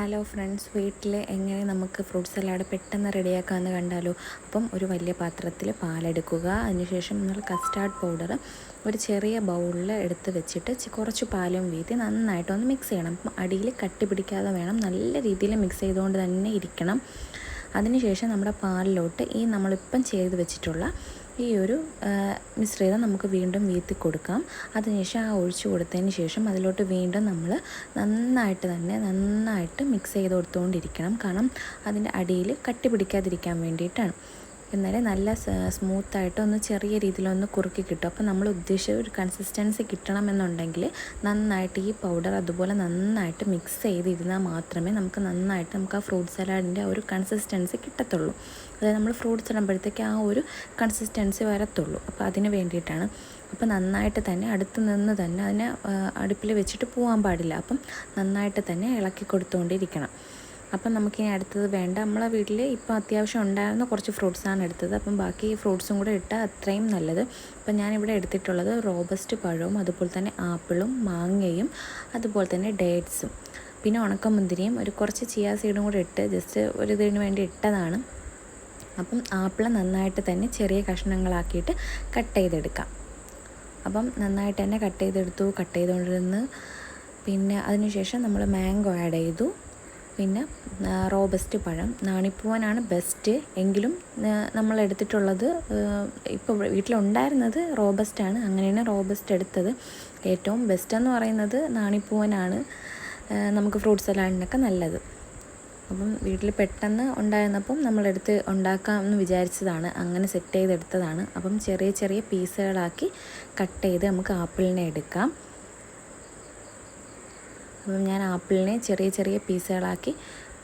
Hello friends വീട്ടിൽ എങ്ങനെ നമുക്ക് ഫ്രൂട്ട് സലാഡ് പെട്ടെന്ന് റെഡിയാക്കാമെന്ന് കണ്ടാലോ? അപ്പം ഒരു വലിയ പാത്രത്തിൽ പാലെടുക്കുക. അതിനുശേഷം നമ്മൾ കസ്റ്റാർഡ് പൗഡർ ഒരു ചെറിയ ബൗളിൽ എടുത്ത് വെച്ചിട്ട് കുറച്ച് പാലും വീതി നന്നായിട്ടൊന്ന് മിക്സ് ചെയ്യണം. അപ്പം അടിയിൽ കട്ടി പിടിക്കാതെ വേണം. നല്ല രീതിയിൽ മിക്സ് ചെയ്തുകൊണ്ട് തന്നെ ഇരിക്കണം. അതിനുശേഷം നമ്മുടെ പാലിലോട്ട് ഈ നമ്മളിപ്പം ചെയ്ത് വെച്ചിട്ടുള്ള ഈ ഒരു മിശ്രിതം നമുക്ക് വീണ്ടും വീത്തി കൊടുക്കാം. അതിനുശേഷം ആ ഒഴിച്ചു കൊടുത്തതിന് ശേഷം അതിലോട്ട് വീണ്ടും നമ്മൾ നന്നായിട്ട് തന്നെ നന്നായിട്ട് മിക്സ് ചെയ്ത് കൊടുത്തുകൊണ്ടിരിക്കണം കാരണം അതിന്റെ അടിയിൽ കട്ടി പിടിക്കാതിരിക്കാൻ വേണ്ടിയിട്ടാണ്. എന്നാലേ നല്ല സ്മൂത്തായിട്ട് ഒന്ന് ചെറിയ രീതിയിലൊന്ന് കുറുക്കി കിട്ടും. അപ്പോൾ നമ്മൾ ഉദ്ദേശിച്ച ഒരു കൺസിസ്റ്റൻസി കിട്ടണമെന്നുണ്ടെങ്കിൽ നന്നായിട്ട് ഈ പൗഡർ അതുപോലെ നന്നായിട്ട് മിക്സ് ചെയ്തിരുന്നാൽ മാത്രമേ നമുക്ക് നന്നായിട്ട് നമുക്ക് ആ ഫ്രൂട്ട് സലാഡിന്റെ ഒരു കൺസിസ്റ്റൻസി കിട്ടത്തുള്ളൂ. അതായത് നമ്മൾ ഫ്രൂട്ട്സ് ഇടുമ്പോഴത്തേക്ക് ആ ഒരു കൺസിസ്റ്റൻസി വരത്തുള്ളൂ. അപ്പോൾ അതിന് വേണ്ടിയിട്ടാണ്. അപ്പോൾ നന്നായിട്ട് തന്നെ അടുത്ത് നിന്ന് തന്നെ അതിനെ അടുപ്പിൽ വെച്ചിട്ട് പോകാൻ പാടില്ല. അപ്പം നന്നായിട്ട് തന്നെ ഇളക്കി കൊടുത്തുകൊണ്ടിരിക്കണം. അപ്പം നമുക്കിനി അടുത്തത് വേണ്ട. നമ്മളെ വീട്ടിൽ ഇപ്പോൾ അത്യാവശ്യം ഉണ്ടായിരുന്ന കുറച്ച് ഫ്രൂട്ട്സാണ് എടുത്തത്. അപ്പം ബാക്കി ഫ്രൂട്ട്സും കൂടെ ഇട്ടാൽ അത്രയും നല്ലത്. അപ്പം ഞാനിവിടെ എടുത്തിട്ടുള്ളത് റോബസ്റ്റ് പഴവും അതുപോലെ തന്നെ ആപ്പിളും മാങ്ങയും അതുപോലെ തന്നെ ഡേറ്റ്സും. പിന്നെ ഉണക്കമുന്തിരിയും ഒരു കുറച്ച് ചിയാ സീഡും കൂടെ ഇട്ട് ജസ്റ്റ് ഒരു ഇതിന് വേണ്ടി ഇട്ടതാണ്. അപ്പം ആപ്പിൾ നന്നായിട്ട് തന്നെ ചെറിയ കഷ്ണങ്ങളാക്കിയിട്ട് കട്ട് ചെയ്തെടുക്കാം. അപ്പം നന്നായിട്ട് തന്നെ കട്ട് ചെയ്തെടുത്തു. കട്ട് ചെയ്തുകൊണ്ടിരുന്ന് പിന്നെ അതിനുശേഷം നമ്മൾ മാംഗോ ആഡ് ചെയ്തു. പിന്നെ റോബസ്റ്റ് പഴം. നാണിപ്പൂവനാണ് ബെസ്റ്റ് എങ്കിലും നമ്മൾ എടുത്തിട്ടുള്ളത് ഇപ്പോൾ വീട്ടിലുണ്ടായിരുന്നത് റോബസ്റ്റാണ് അങ്ങനെയാണ് റോബസ്റ്റ് എടുത്തത്. ഏറ്റവും ബെസ്റ്റ് എന്ന് പറയുന്നത് നാണിപ്പൂവനാണ്. നമുക്ക് ഫ്രൂട്ട് സലാഡിനൊക്കെ നല്ലത്. അപ്പം വീട്ടിൽ പെട്ടെന്ന് ഉണ്ടായിരുന്നപ്പം നമ്മളെടുത്ത് ഉണ്ടാക്കാം എന്ന് വിചാരിച്ചതാണ്. അങ്ങനെ സെറ്റ് ചെയ്തെടുത്തതാണ്. അപ്പം ചെറിയ ചെറിയ പീസുകളാക്കി കട്ട് ചെയ്ത് നമുക്ക് ആപ്പിളിനെ എടുക്കാം. അപ്പം ഞാൻ ആപ്പിളിനെ ചെറിയ ചെറിയ പീസുകളാക്കി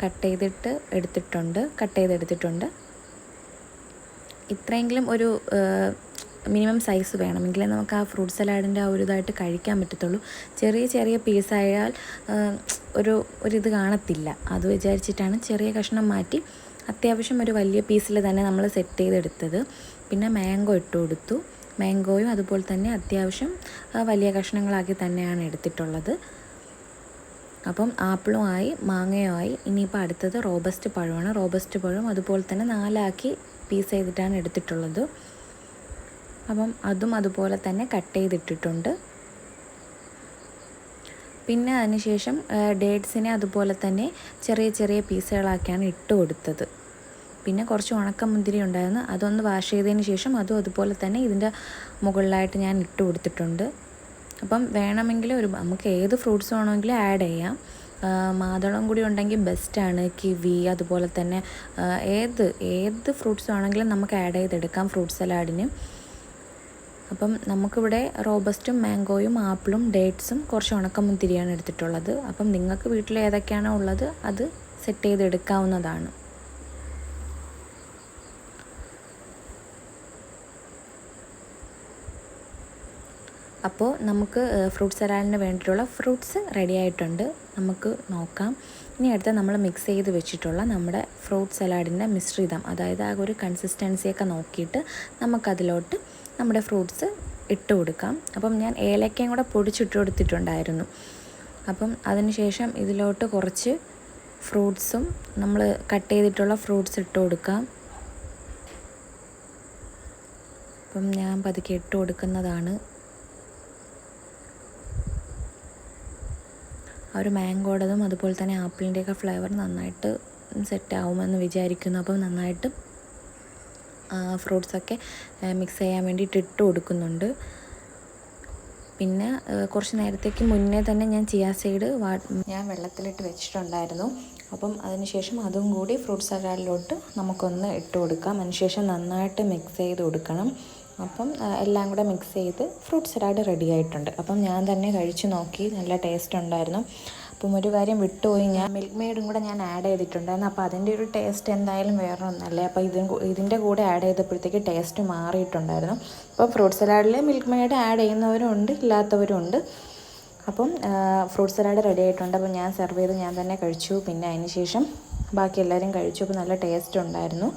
കട്ട് ചെയ്തിട്ട് എടുത്തിട്ടുണ്ട് കട്ട് ചെയ്തെടുത്തിട്ടുണ്ട്. ഇത്രയെങ്കിലും ഒരു മിനിമം സൈസ് വേണമെങ്കിലേ നമുക്ക് ആ ഫ്രൂട്ട് സലാഡിന്റെ ആ ഒരു ഇതായിട്ട് കഴിക്കാൻ പറ്റത്തുള്ളൂ. ചെറിയ ചെറിയ പീസായാൽ ഒരു ഒരിത് കാണത്തില്ല. അത് വിചാരിച്ചിട്ടാണ് ചെറിയ കഷ്ണം മാറ്റി അത്യാവശ്യം ഒരു വലിയ പീസിൽ തന്നെ നമ്മൾ സെറ്റ് ചെയ്തെടുത്തത്. പിന്നെ മാംഗോ ഇട്ട് കൊടുത്തു. മാംഗോയും അതുപോലെ തന്നെ അത്യാവശ്യം വലിയ കഷ്ണങ്ങളാക്കി തന്നെയാണ് എടുത്തിട്ടുള്ളത്. അപ്പം ആപ്പിളും ആയി ആപ്പിളുമായി മാങ്ങയുമായി ഇനിയിപ്പോൾ അടുത്തത് റോബസ്റ്റ് പഴമാണ്. റോബസ്റ്റ് പഴം അതുപോലെ തന്നെ നാലാക്കി പീസ് ചെയ്തിട്ടാണ് എടുത്തിട്ടുള്ളത്. അപ്പം അതും അതുപോലെ തന്നെ കട്ട് ചെയ്തിട്ടിട്ടുണ്ട്. പിന്നെ അതിനുശേഷം ഡേറ്റ്സിനെ അതുപോലെ തന്നെ ചെറിയ ചെറിയ പീസുകളാക്കിയാണ് ഇട്ട് കൊടുത്തത്. പിന്നെ കുറച്ച് ഉണക്കമുന്തിരി ഉണ്ടായിരുന്നു. അതൊന്ന് വാഷ് ചെയ്തതിന് ശേഷം അതും അതുപോലെ തന്നെ ഇതിന്റെ മുകളിലായിട്ട് ഞാൻ ഇട്ട് കൊടുത്തിട്ടുണ്ട്. അപ്പം വേണമെങ്കിൽ ഒരു നമുക്ക് ഏത് ഫ്രൂട്ട്സ് വേണമെങ്കിലും ആഡ് ചെയ്യാം. മാതളം കൂടി ഉണ്ടെങ്കിൽ ബെസ്റ്റാണ് കിവി അതുപോലെ തന്നെ ഏത് ഏത് ഫ്രൂട്ട്സ് വേണമെങ്കിലും നമുക്ക് ആഡ് ചെയ്തെടുക്കാം ഫ്രൂട്ട് സലാഡിന് അപ്പം നമുക്കിവിടെ റോബസ്റ്റും മാംഗോയും ആപ്പിളും ഡേറ്റ്സും കുറച്ച് ഉണക്കമുന്തിരിയാണ് എടുത്തിട്ടുള്ളത്. അപ്പം നിങ്ങൾക്ക് വീട്ടിൽ ഏതൊക്കെയാണോ ഉള്ളത് അത് സെറ്റ് ചെയ്തെടുക്കാവുന്നതാണ്. അപ്പോൾ നമുക്ക് ഫ്രൂട്ട് സലാഡിന് വേണ്ടിയിട്ടുള്ള ഫ്രൂട്ട്സ് റെഡി ആയിട്ടുണ്ട്. നമുക്ക് നോക്കാം. ഇനി അടുത്ത നമ്മൾ മിക്സ് ചെയ്ത് വെച്ചിട്ടുള്ള നമ്മുടെ ഫ്രൂട്ട് സലാഡിന്റെ മിശ്രിതം അതായത് ആ ഒരു കൺസിസ്റ്റൻസിയൊക്കെ നോക്കിയിട്ട് നമുക്കതിലോട്ട് നമ്മുടെ ഫ്രൂട്ട്സ് ഇട്ട് കൊടുക്കാം. അപ്പം ഞാൻ ഏലക്കയും കൂടെ പൊടിച്ചിട്ട് കൊടുത്തിട്ടുണ്ടായിരുന്നു. അപ്പം അതിനുശേഷം ഇതിലോട്ട് കുറച്ച് ഫ്രൂട്ട്സും നമ്മൾ കട്ട് ചെയ്തിട്ടുള്ള ഫ്രൂട്ട്സ് ഇട്ട് കൊടുക്കാം. അപ്പം ഞാൻ പതുക്കെ ഇട്ട് കൊടുക്കുന്നതാണ്. ആ ഒരു മാങ്കോടതും അതുപോലെ തന്നെ ആപ്പിളിന്റെയൊക്കെ ഫ്ലേവർ നന്നായിട്ട് സെറ്റ് ആവുമെന്ന് വിചാരിക്കുന്നു. അപ്പം നന്നായിട്ട് ഫ്രൂട്ട്സൊക്കെ മിക്സ് ചെയ്യാൻ വേണ്ടിയിട്ട് ഇട്ട് കൊടുക്കുന്നുണ്ട്. പിന്നെ കുറച്ച് നേരത്തേക്ക് മുന്നേ തന്നെ ഞാൻ ചിയാ സൈഡ് വാ ഞാൻ വെള്ളത്തിലിട്ട് വെച്ചിട്ടുണ്ടായിരുന്നു. അപ്പം അതിനുശേഷം അതും കൂടി ഫ്രൂട്ട് സലാഡിലോട്ട് നമുക്കൊന്ന് ഇട്ട് കൊടുക്കാം. അതിനുശേഷം നന്നായിട്ട് മിക്സ് ചെയ്ത് കൊടുക്കണം. അപ്പം എല്ലാം കൂടെ മിക്സ് ചെയ്ത് ഫ്രൂട്ട് സലാഡ് റെഡി ആയിട്ടുണ്ട്. അപ്പം ഞാൻ തന്നെ കഴിച്ചു നോക്കി നല്ല ടേസ്റ്റ് ഉണ്ടായിരുന്നു. അപ്പം ഒരു കാര്യം വിട്ടുപോയി ഞാൻ മിൽക്ക് മെയ്ഡും കൂടെ ഞാൻ ആഡ് ചെയ്തിട്ടുണ്ടായിരുന്നു. അപ്പോൾ അതിന്റെ ഒരു ടേസ്റ്റ് എന്തായാലും വേറെ ഒന്നല്ലേ അപ്പോൾ ഇതും ഇതിന്റെ കൂടെ ആഡ് ചെയ്തപ്പോഴത്തേക്ക് ടേസ്റ്റ് മാറിയിട്ടുണ്ടായിരുന്നു. അപ്പം ഫ്രൂട്ട് സലാഡിൽ മിൽക്ക് മെയ്ഡ് ആഡ് ചെയ്യുന്നവരും ഉണ്ട് ഇല്ലാത്തവരും ഉണ്ട്. അപ്പം ഫ്രൂട്ട് സലാഡ് റെഡി ആയിട്ടുണ്ട്. അപ്പം ഞാൻ സെർവ് ചെയ്ത് ഞാൻ തന്നെ കഴിച്ചു. പിന്നെ അതിന് ശേഷം ബാക്കി എല്ലാവരും കഴിച്ചു. അപ്പോൾ നല്ല ടേസ്റ്റ് ഉണ്ടായിരുന്നു.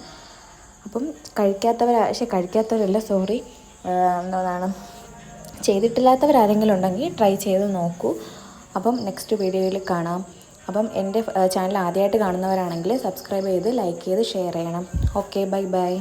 അപ്പം കഴിക്കാത്തവർ പക്ഷേ കഴിക്കാത്തവരല്ല സോറി. എന്താണ് ചെയ്തിട്ടില്ലാത്തവരാരെങ്കിലും ഉണ്ടെങ്കിൽ ട്രൈ ചെയ്ത് നോക്കൂ. അപ്പം നെക്സ്റ്റ് വീഡിയോയിൽ കാണാം. അപ്പം എന്റെ ചാനൽ ആദ്യമായിട്ട് കാണുന്നവരാണെങ്കിൽ സബ്സ്ക്രൈബ് ചെയ്ത് ലൈക്ക് ചെയ്ത് ഷെയർ ചെയ്യണം. Okay bye bye.